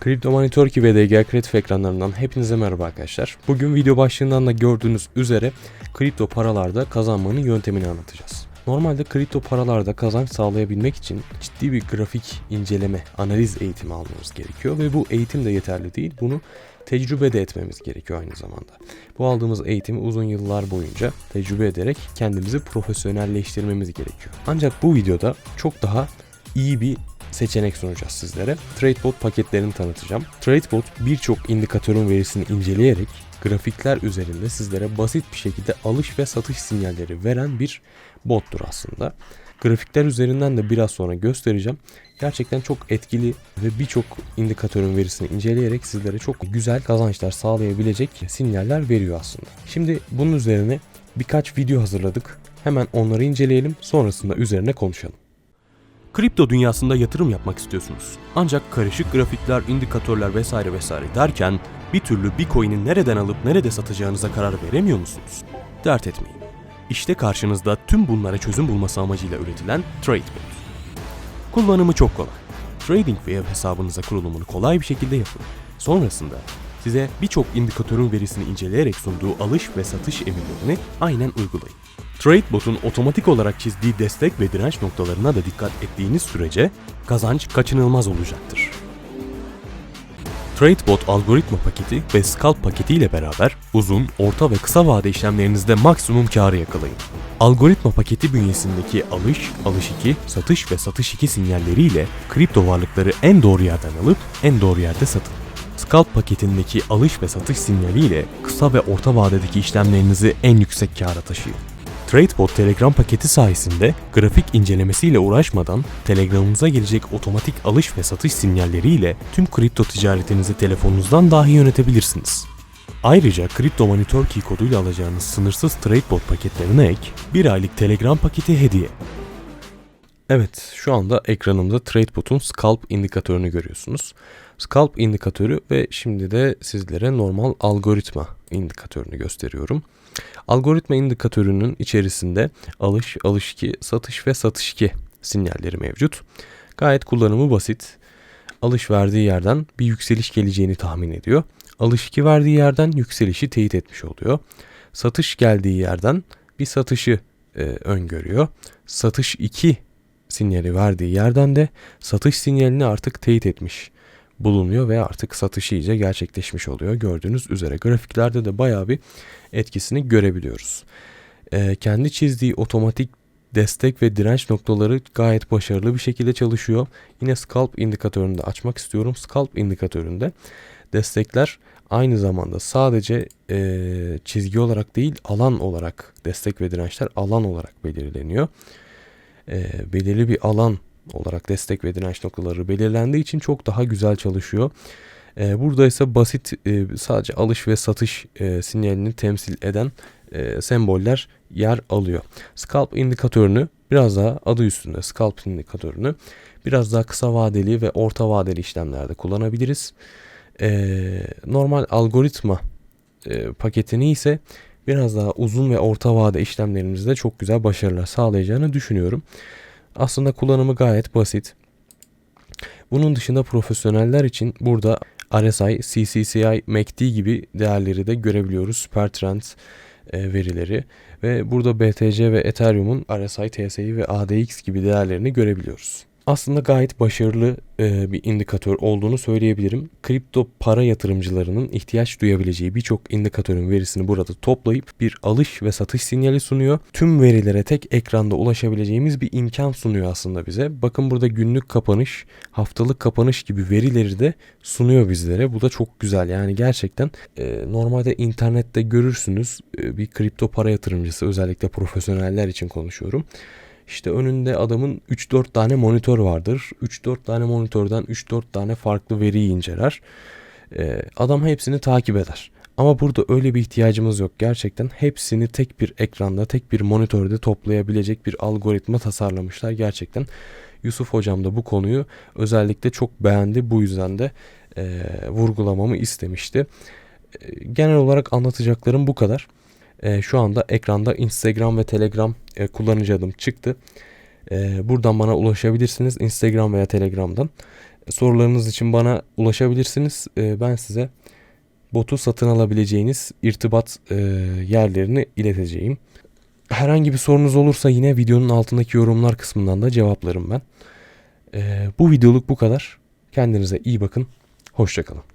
Kripto Money Turkey ve DG Kreatif ekranlarından hepinize merhaba arkadaşlar. Bugün video başlığından da gördüğünüz üzere kripto paralarda kazanmanın yöntemini anlatacağız. Normalde kripto paralarda kazanç sağlayabilmek için ciddi bir grafik inceleme, analiz eğitimi almamız gerekiyor ve bu eğitim de yeterli değil. Bunu tecrübe de etmemiz gerekiyor aynı zamanda. Bu aldığımız eğitimi uzun yıllar boyunca tecrübe ederek kendimizi profesyonelleştirmemiz gerekiyor. Ancak bu videoda çok daha iyi bir seçenek sunacağız sizlere. TradeBot paketlerini tanıtacağım. TradeBot birçok indikatörün verisini inceleyerek grafikler üzerinde sizlere basit bir şekilde alış ve satış sinyalleri veren bir bottur aslında. Grafikler üzerinden de biraz sonra göstereceğim. Gerçekten çok etkili ve birçok indikatörün verisini inceleyerek sizlere çok güzel kazançlar sağlayabilecek sinyaller veriyor aslında. Şimdi bunun üzerine birkaç video hazırladık. Hemen onları inceleyelim sonrasında üzerine konuşalım. Kripto dünyasında yatırım yapmak istiyorsunuz. Ancak karışık grafikler, indikatörler vesaire vesaire derken bir türlü bir coin'i nereden alıp nerede satacağınıza karar veremiyor musunuz? Dert etmeyin. İşte karşınızda tüm bunlara çözüm bulması amacıyla üretilen TradeBot. Kullanımı çok kolay. TradingView hesabınıza kurulumunu kolay bir şekilde yapın. Sonrasında size birçok indikatörün verisini inceleyerek sunduğu alış ve satış emirlerini aynen uygulayın. TradeBot'un otomatik olarak çizdiği destek ve direnç noktalarına da dikkat ettiğiniz sürece kazanç kaçınılmaz olacaktır. TradeBot algoritma paketi ve scalp paketi ile beraber uzun, orta ve kısa vade işlemlerinizde maksimum karı yakalayın. Algoritma paketi bünyesindeki alış, alış 2, satış ve satış 2 sinyalleriyle kripto varlıkları en doğru yerden alıp en doğru yerde satın. Scalp paketindeki alış ve satış sinyaliyle kısa ve orta vadedeki işlemlerinizi en yüksek kâra taşıyın. TradeBot Telegram paketi sayesinde grafik incelemesiyle uğraşmadan Telegram'ınıza gelecek otomatik alış ve satış sinyalleriyle tüm kripto ticaretinizi telefonunuzdan dahi yönetebilirsiniz. Ayrıca Crypto Money Turkey koduyla alacağınız sınırsız TradeBot paketlerine ek bir aylık Telegram paketi hediye. Evet, şu anda ekranımda TradeBot'un Scalp indikatörünü görüyorsunuz. Scalp indikatörü ve şimdi de sizlere normal algoritma indikatörünü gösteriyorum. Algoritma indikatörünün içerisinde alış, alış 2, satış ve satış 2 sinyalleri mevcut. Gayet kullanımı basit. Alış verdiği yerden bir yükseliş geleceğini tahmin ediyor. Alış 2 verdiği yerden yükselişi teyit etmiş oluyor. Satış geldiği yerden bir satışı e, öngörüyor. Satış 2 sinyali verdiği yerden de satış sinyalini artık teyit etmiş bulunuyor ve artık satışı iyice gerçekleşmiş oluyor. Gördüğünüz üzere grafiklerde de bayağı bir etkisini görebiliyoruz. Ee, kendi çizdiği otomatik destek ve direnç noktaları gayet başarılı bir şekilde çalışıyor. Yine scalp indikatörünü de açmak istiyorum. Scalp indikatöründe destekler aynı zamanda sadece e, çizgi olarak değil alan olarak destek ve dirençler alan olarak belirleniyor. E, belirli bir alan olarak destek ve direnç noktaları belirlendiği için çok daha güzel çalışıyor. Ee, burada ise basit e, sadece alış ve satış e, sinyalini temsil eden e, semboller yer alıyor. Scalp indikatörünü biraz daha adı üstünde scalp indikatörünü biraz daha kısa vadeli ve orta vadeli işlemlerde kullanabiliriz. Normal algoritma paketini ise biraz daha uzun ve orta vade işlemlerimizde çok güzel başarılar sağlayacağını düşünüyorum. Aslında kullanımı gayet basit. Bunun dışında profesyoneller için burada RSI, CCCI, MACD gibi değerleri de görebiliyoruz. Supertrend e, verileri ve burada BTC ve Ethereum'un RSI, TSI ve ADX gibi değerlerini görebiliyoruz aslında gayet başarılı e, bir indikatör olduğunu söyleyebilirim. Kripto para yatırımcılarının ihtiyaç duyabileceği birçok indikatörün verisini burada toplayıp bir alış ve satış sinyali sunuyor. Tüm verilere tek ekranda ulaşabileceğimiz bir imkan sunuyor aslında bize. Bakın burada günlük kapanış, haftalık kapanış gibi verileri de sunuyor bizlere. Bu da çok güzel. Yani gerçekten e, normalde internette görürsünüz e, bir kripto para yatırımcısı özellikle profesyoneller için konuşuyorum işte önünde adamın 3-4 tane monitör vardır. 3-4 tane monitörden 3-4 tane farklı veriyi inceler. Ee, adam hepsini takip eder. Ama burada öyle bir ihtiyacımız yok. Gerçekten hepsini tek bir ekranda, tek bir monitörde toplayabilecek bir algoritma tasarlamışlar. Gerçekten Yusuf hocam da bu konuyu özellikle çok beğendi. Bu yüzden de e, vurgulamamı istemişti. E, genel olarak anlatacaklarım bu kadar. E, şu anda ekranda Instagram ve Telegram e, kullanıcı adım çıktı. E, buradan bana ulaşabilirsiniz Instagram veya Telegram'dan. Sorularınız için bana ulaşabilirsiniz. E, ben size botu satın alabileceğiniz irtibat e, yerlerini ileteceğim. Herhangi bir sorunuz olursa yine videonun altındaki yorumlar kısmından da cevaplarım ben. E, bu videoluk bu kadar. Kendinize iyi bakın. Hoşçakalın.